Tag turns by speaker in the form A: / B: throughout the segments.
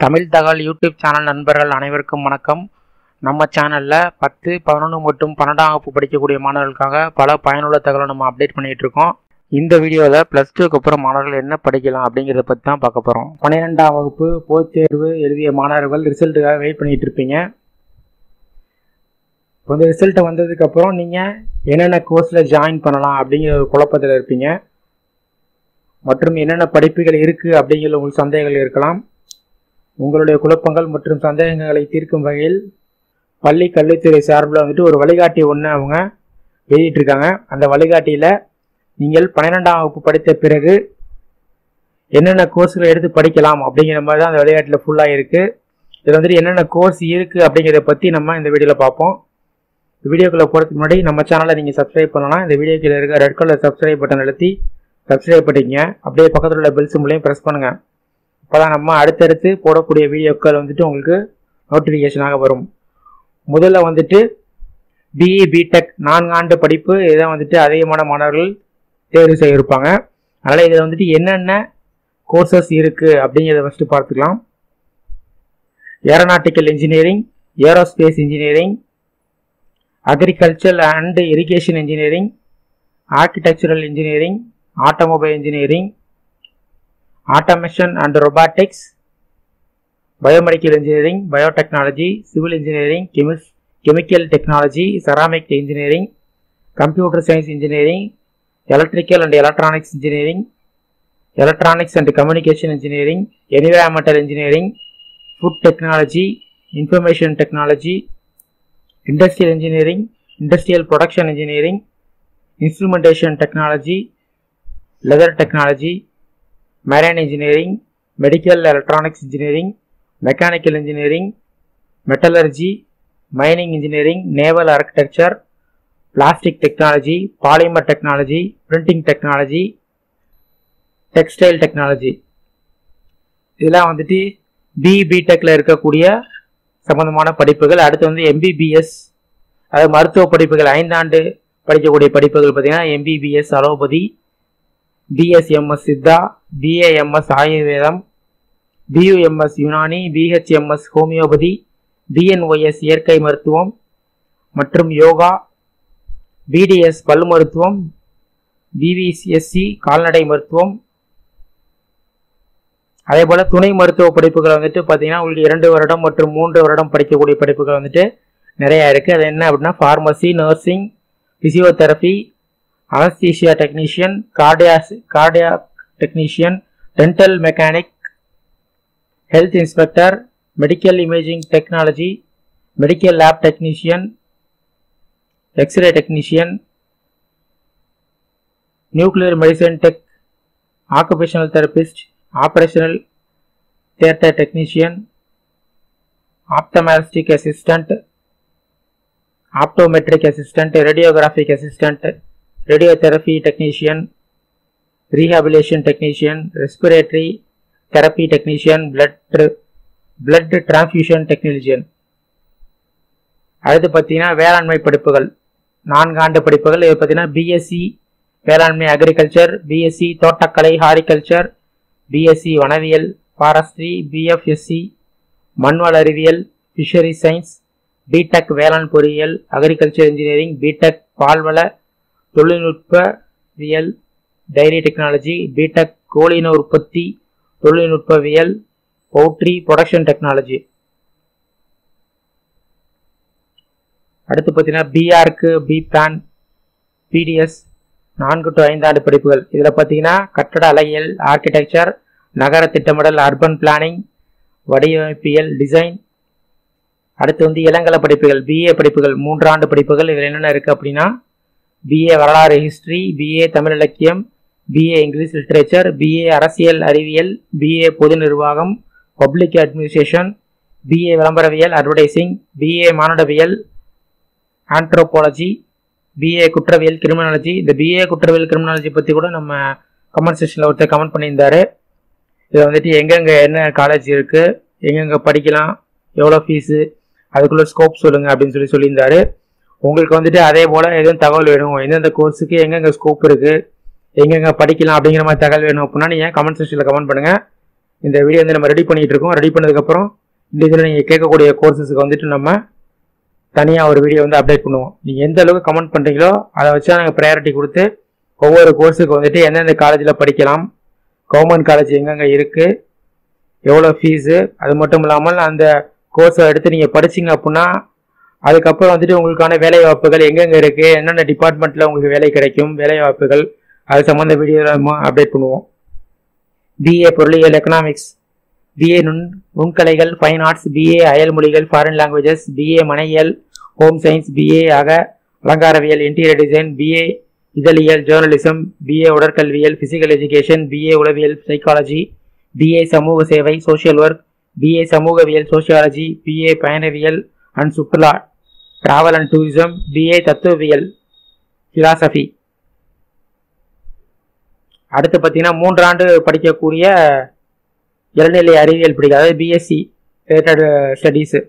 A: தமிழ் தகவல் YouTube channel நண்பர்கள் அனைவருக்கும் வணக்கம். நம்ம சேனலில் பத்து பதினொன்று மற்றும் பன்னெண்டாம் வகுப்பு படிக்கக்கூடிய மாணவர்களுக்காக பல பயனுள்ள தகவலை நம்ம அப்டேட் பண்ணிகிட்டு இருக்கோம். இந்த வீடியோவில் ப்ளஸ் டூக்கு அப்புறம் மாணவர்கள் என்ன படிக்கலாம் அப்படிங்கிறத பற்றி தான் பார்க்க போகிறோம் பன்னிரெண்டாம் வகுப்பு பொதுத் தேர்வு எழுதிய மாணவர்கள் ரிசல்ட்டுக்காக வெயிட் பண்ணிகிட்டு இருப்பீங்க. இப்போ ரிசல்ட்டை வந்ததுக்கப்புறம் நீங்கள் என்னென்ன கோர்ஸில் ஜாயின் பண்ணலாம் அப்படிங்கிற ஒரு குழப்பத்தில் இருப்பீங்க. மற்றும் என்னென்ன படிப்புகள் இருக்குது அப்படிங்கிற உங்களுக்கு சந்தேகங்கள் இருக்கலாம். உங்களுடைய குழப்பங்கள் மற்றும் சந்தேகங்களை தீர்க்கும் வகையில் பள்ளி கல்வித்துறை சார்பில் வந்துட்டு ஒரு வழிகாட்டி ஒன்று அவங்க வெளியிட்டிருக்காங்க அந்த வழிகாட்டியில் நீங்கள் பன்னிரெண்டாம் வகுப்பு படித்த பிறகு என்னென்ன கோர்ஸ்களை எடுத்து படிக்கலாம் அப்படிங்கிற மாதிரி தான் அந்த வழிகாட்டியில் ஃபுல்லாக இருக்குது இதில் வந்துட்டு என்னென்ன கோர்ஸ் இருக்குது அப்படிங்கிறத பற்றி நம்ம இந்த வீடியோவில் பார்ப்போம். வீடியோக்குள்ளே போகிறதுக்கு முன்னாடி நம்ம சேனலை நீங்கள் சப்ஸ்கிரைப் பண்ணலாம். இந்த வீடியோ கீழே இருக்க ரெட் கலர் சப்ஸ்கிரைப் பட்டன் அழுத்தி சப்ஸ்கிரைப் பண்ணிக்கங்க. அப்படியே பக்கத்தில் உள்ள பெல் சிம்பிளையும் ப்ரெஸ் பண்ணுங்கள் அப்போ தான் நம்ம அடுத்தடுத்து போடக்கூடிய வீடியோக்கள் வந்துட்டு உங்களுக்கு நோட்டிஃபிகேஷனாக வரும். முதல்ல வந்துட்டு பிஇ பிடெக் நான்காண்டு படிப்பு இதை வந்துட்டு அதிகமான மாணவர்கள் தேர்வு செய்திருப்பாங்க. அதனால் இதில் வந்துட்டு என்னென்ன கோர்சஸ் இருக்குது அப்படிங்கிறத ஃபஸ்ட்டு பார்த்துக்கலாம். Aeronautical engineering aerospace engineering agriculture and irrigation engineering architectural engineering automobile engineering automation and robotics, biomedical engineering, biotechnology, civil engineering, chemis- chemical technology, ceramic engineering, computer science engineering, electrical and electronics engineering, electronics and communication engineering, environmental engineering, food technology, information technology, industrial engineering, industrial production engineering, instrumentation technology, leather technology, marine engineering medical electronics engineering mechanical engineering metallurgy mining engineering naval architecture plastic technology polymer technology printing technology textile technology இதெல்லாம் வந்துட்டு பிபிடெக்கில் இருக்கக்கூடிய சம்பந்தமான படிப்புகள் அடுத்து வந்து MBBS அதாவது மருத்துவ படிப்புகள் ஐந்தாண்டு படிக்கக்கூடிய படிப்புகள் பார்த்தீங்கன்னா MBBS allopathy BSMS Siddha BAMS ஆயுர்வேதம் BUMS Unani BHMS homeopathy BNOS இயற்கை மருத்துவம் மற்றும் யோகா பிடிஎஸ் பல் மருத்துவம் பிவிசிஎஸ்சி கால்நடை மருத்துவம் அதே போல் துணை மருத்துவ படிப்புகள் வந்துட்டு பார்த்தீங்கன்னா உங்களுக்கு இரண்டு வருடம் மற்றும் மூன்று வருடம் படிக்கக்கூடிய படிப்புகள் வந்துட்டு நிறையா இருக்குது அது என்ன அப்படின்னா pharmacy nursing physiotherapy anesthesia technician, cardiac, cardiac technician, dental mechanic, health inspector, medical imaging technology, medical lab technician, x-ray technician, nuclear medicine tech, occupational therapist, operational theater technician, optometric assistant, optometric assistant, radiographic assistant, radiotherapy technician, rehabilitation technician, respiratory therapy technician, blood blood transfusion technician. அடுத்து பார்த்தீங்கன்னா வேளாண்மை படிப்புகள் நான்கு ஆண்டு படிப்புகள் இது பார்த்தீங்கன்னா BSc வேளாண்மை அக்ரிகல்ச்சர் பிஎஸ்சி தோட்டக்கலை ஹாரிகல்ச்சர் பிஎஸ்சி வனவியல் ஃபாரஸ்ட்ரி பிஎஃப்எஸ்சி மண்வள அறிவியல் ஃபிஷரி சயின்ஸ் பிடெக் வேளாண் பொறியியல் அக்ரிகல்ச்சர் இன்ஜினியரிங் பிடெக் பால்வள தொழில்நுட்பவியல் டைரி டெக்னாலஜி பிடெக் கோழின உற்பத்தி தொழில்நுட்பவியல் பவுட்ரி ப்ரொடக்ஷன் டெக்னாலஜி. அடுத்து பார்த்தீங்கன்னா பிஆர்க்கு பிபேன் பிடிஎஸ் நான்கு டு ஐந்தாண்டு படிப்புகள். இதில் பார்த்தீங்கன்னா கட்டட அலையியல் ஆர்கிடெக்சர் நகர திட்டமிடல் அர்பன் பிளானிங் வடிவமைப்பியல் டிசைன் அடுத்து வந்து இளங்கல படிப்புகள் பிஏ படிப்புகள் மூன்றாண்டு படிப்புகள். இதில் என்னென்ன இருக்குது அப்படின்னா பிஏ வரலாறு ஹிஸ்ட்ரி பிஏ தமிழ் இலக்கியம் பிஏ இங்கிலீஷ் லிட்ரேச்சர் பிஏ அரசியல் அறிவியல் பிஏ பொது நிர்வாகம் பப்ளிக் அட்மினிஸ்ட்ரேஷன் பிஏ விளம்பரவியல் அட்வர்டைசிங் பிஏ மானுடவியல் ஆண்ட்ரோபாலஜி பிஏ குற்றவியல் கிரிமினாலஜி இந்த பிஏ குற்றவியல் கிரிமினாலஜி பற்றி கூட நம்ம கமெண்ட் செக்ஷனில் ஒருத்தர் கமெண்ட் பண்ணியிருந்தாரு. இதில் வந்துட்டு எங்கெங்கே என்ன காலேஜ் இருக்குது எங்கெங்கே படிக்கலாம் எவ்வளோ ஃபீஸு அதுக்குள்ளே ஸ்கோப் சொல்லுங்கள் அப்படின்னு சொல்லி சொல்லியிருந்தாரு. உங்களுக்கு வந்துட்டு அதே போல் எதுவும் தகவல் வேணும்? எந்தெந்த கோர்ஸுக்கு எங்கெங்கே ஸ்கோப் இருக்குது எங்கெங்கே படிக்கலாம் அப்படிங்கிற மாதிரி தகவல் வேணும் அப்படின்னா நீங்கள் கமெண்ட் செக்ஷனில் கமெண்ட் பண்ணுங்கள் இந்த வீடியோ வந்து நம்ம ரெடி பண்ணிகிட்டு இருக்கோம். ரெடி பண்ணதுக்கப்புறம் இந்த இதில் நீங்கள் கேட்கக்கூடிய கோர்சஸுக்கு வந்துட்டு நம்ம தனியாக ஒரு வீடியோ வந்து அப்டேட் பண்ணுவோம். நீங்கள் எந்த அளவுக்கு கமெண்ட் பண்ணுறீங்களோ அதை வச்சு நாங்கள் ப்ரையாரிட்டி கொடுத்து ஒவ்வொரு கோர்ஸுக்கு வந்துட்டு எந்தெந்த காலேஜில் படிக்கலாம் கவர்மெண்ட் காலேஜ் எங்கெங்கே இருக்குது எவ்வளோ ஃபீஸு அது மட்டும் இல்லாமல் அந்த கோர்ஸை எடுத்து நீங்கள் படிச்சீங்க அப்படின்னா அதுக்கப்புறம் வந்துட்டு உங்களுக்கான வேலை வாய்ப்புகள் எங்கெங்கே இருக்குது என்னென்ன டிபார்ட்மெண்ட்டில் உங்களுக்கு வேலை கிடைக்கும் வேலை வாய்ப்புகள் அது சம்மந்த வீடியோ நம்ம அப்டேட் பண்ணுவோம் பிஏ பொருளியல் எக்கனாமிக்ஸ் பிஏ நுண் நுண்கலைகள் ஃபைன் ஆர்ட்ஸ் பிஏ அயல் மொழிகள் ஃபாரின் லாங்குவேஜஸ் பிஏ மனையியல் ஹோம் சயின்ஸ் பிஏ அக அலங்காரவியல் இன்டீரியர் டிசைன் பிஏ இதழியல் ஜேர்னலிசம் பிஏ உடற்கல்வியல் பிசிக்கல் எஜுகேஷன் பிஏ உளவியல் சைக்காலஜி பிஏ சமூக சேவை சோஷியல் ஒர்க் பிஏ சமூகவியல் சோசியாலஜி பிஏ பயணவியல் அண்ட் சுற்றுலா டிராவல் அண்ட் டூரிசம் பிஏ தத்துவவியல் பிலாசபி அடுத்து பார்த்தீங்கன்னா மூன்றாண்டு படிக்கக்கூடிய இளநிலை அறிவியல் பிடிக்கும் அதாவது BSc related studies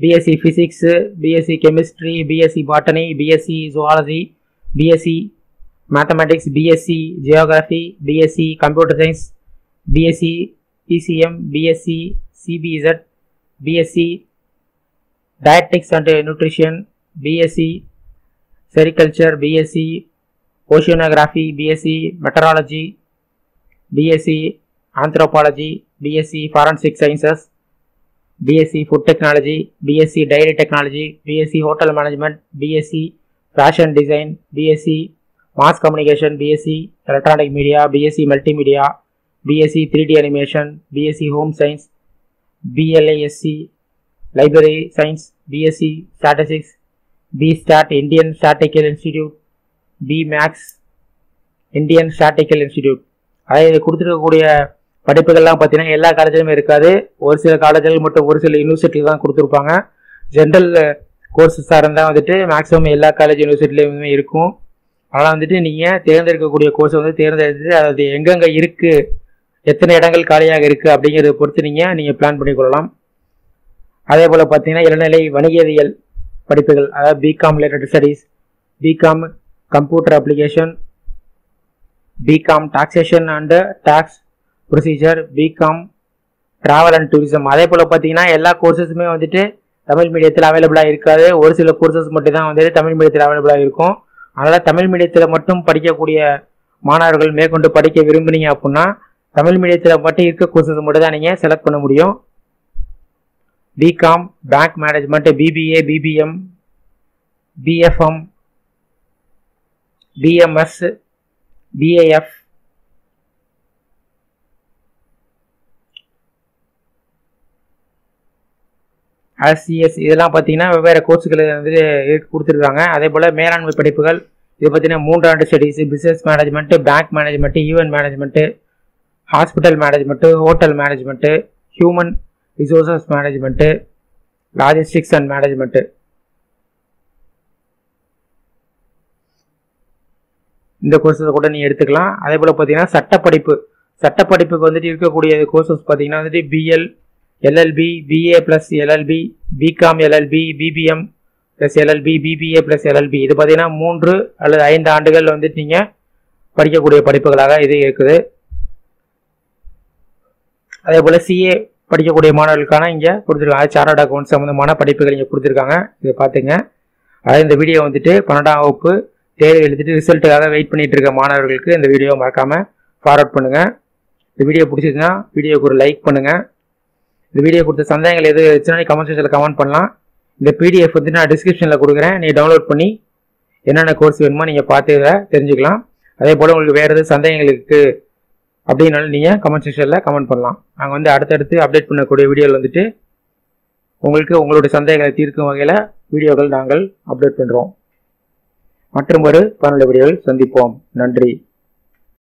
A: BSc physics BSc chemistry BSc botany BSc zoology BSc mathematics BSc geography BSc computer science BSc PCM BSc CBZ BSc dietetics and nutrition BSc sericulture BSc oceanography BSc meteorology BSc anthropology BSc forensic sciences BSc food technology BSc dairy technology BSc hotel management BSc fashion design BSc mass communication BSc electronic media BSc multimedia BSc three D animation BSc home science BLISc library science BSc statistics B Stat Indian statistical institute B Maths Indian statistical institute அதாவது இது கொடுத்துருக்கக்கூடிய படிப்புகள்லாம் பார்த்தீங்கன்னா எல்லா காலேஜிலுமே இருக்காது. ஒரு சில காலேஜில் மட்டும் ஒரு சில யூனிவர்சிட்டியில் தான் கொடுத்துருப்பாங்க. ஜென்ரல் கோர்சஸாக இருந்தால் வந்துட்டு மேக்ஸிமம் எல்லா காலேஜ் யூனிவர்சிட்டிலையுமே இருக்கும். அதனால் வந்துட்டு நீங்கள் தேர்ந்தெடுக்கக்கூடிய கோர்ஸை வந்து தேர்ந்தெடுத்து அது எங்கெங்கே இருக்குது எத்தனை இடங்கள் காலியாக இருக்குது அப்படிங்கிறத பொறுத்து நீங்கள் நீங்கள் பிளான் பண்ணிக்கொள்ளலாம். அதே போல் பார்த்தீங்கன்னா இளநிலை வணிகவியல் படிப்புகள் அதாவது BCom related studies BCom computer application BCom taxation and tax procedure BCom travel and tourism அதே போல் பார்த்தீங்கன்னா எல்லா கோர்சஸுமே வந்துட்டு தமிழ் மீடியத்தில் அவைலபிளாக இருக்காது. ஒரு சில கோர்சஸ் மட்டும் தான் வந்துட்டு தமிழ் மீடியத்தில் அவைலபிளாக இருக்கும். அதனால் தமிழ் மீடியத்தில் மட்டும் படிக்கக்கூடிய மாணவர்கள் மேற்கொண்டு படிக்க விரும்புனீங்க அப்படின்னா தமிழ் மீடியத்தில் மட்டும் இருக்க கோர்சஸ் மட்டும் தான் நீங்கள் செலக்ட் பண்ண முடியும். BCom bank management BBA BBM BFM BMS BAF RCS இதெல்லாம் பார்த்தீங்கன்னா வெவ்வேறு கோர்ஸுகள் வந்து கொடுத்துருக்காங்க. அதே போல் மேலாண்மை படிப்புகள் இது பார்த்தீங்கன்னா மூன்றாண்டு studies business management bank management event management hospital management hotel management human resources management logistics and management இந்த கோர்ஸஸை கூட நீங்கள் எடுத்துக்கலாம். அதே போல் பார்த்தீங்கன்னா சட்டப்படிப்பு. சட்டப்படிப்புக்கு வந்துட்டு இருக்கக்கூடிய கோர்சஸ் பார்த்தீங்கன்னா வந்துட்டு BL LLB BA plus LLB BCom LLB BBM plus LLB BBA plus LLB இது பார்த்தீங்கன்னா மூன்று அல்லது ஐந்து ஆண்டுகள் வந்துட்டு நீங்கள் படிக்கக்கூடிய படிப்புகளாக இது இருக்குது. அதே போல் சிஏ படிக்கக்கூடிய மாணவர்களுக்கான இங்கே கொடுத்துருக்காங்க சார்ட் அக்கௌண்ட் சம்மந்தமான படிப்புகள் இங்கே கொடுத்துருக்காங்க. இதை பார்த்துங்க. அதாவது இந்த வீடியோ வந்துட்டு பன்னெண்டாம் வகுப்பு தேர்வு எழுதிட்டு ரிசல்ட்டுக்காக வெயிட் பண்ணிகிட்டு இருக்க மாணவர்களுக்கு இந்த வீடியோ மறக்காமல் ஃபார்வர்ட் பண்ணுங்கள் இந்த வீடியோ பிடிச்சிருச்சுன்னா வீடியோக்கு ஒரு லைக் பண்ணுங்கள் இந்த வீடியோ கொடுத்த சந்தேகங்கள் எது இருந்துச்சுன்னா கமெண்ட் செக்ஷனில் கமெண்ட் பண்ணலாம். இந்த பிடிஎஃப் வந்து நான் டிஸ்கிரிப்ஷனில் கொடுக்குறேன். நீ டவுன்லோட் பண்ணி என்னென்ன கோர்ஸ் வேணுமோ நீங்கள் பார்த்து இதை தெரிஞ்சுக்கலாம். அதே போல் உங்களுக்கு வேறு எதுவும் சந்தேகங்கள் இருக்குது அப்படின்னாலும் நீங்கள் கமெண்ட் செக்ஷனில் கமெண்ட் பண்ணலாம். நாங்கள் வந்து அடுத்தடுத்து அப்டேட் பண்ணக்கூடிய வீடியோவில் வந்துட்டு உங்களுக்கு உங்களுடைய சந்தேகங்களை தீர்க்கும் வகையில் வீடியோக்கள் நாங்கள் அப்டேட் பண்ணுறோம் மற்றும் ஒரு பன்னெண்டு வீடியோவில் சந்திப்போம். நன்றி.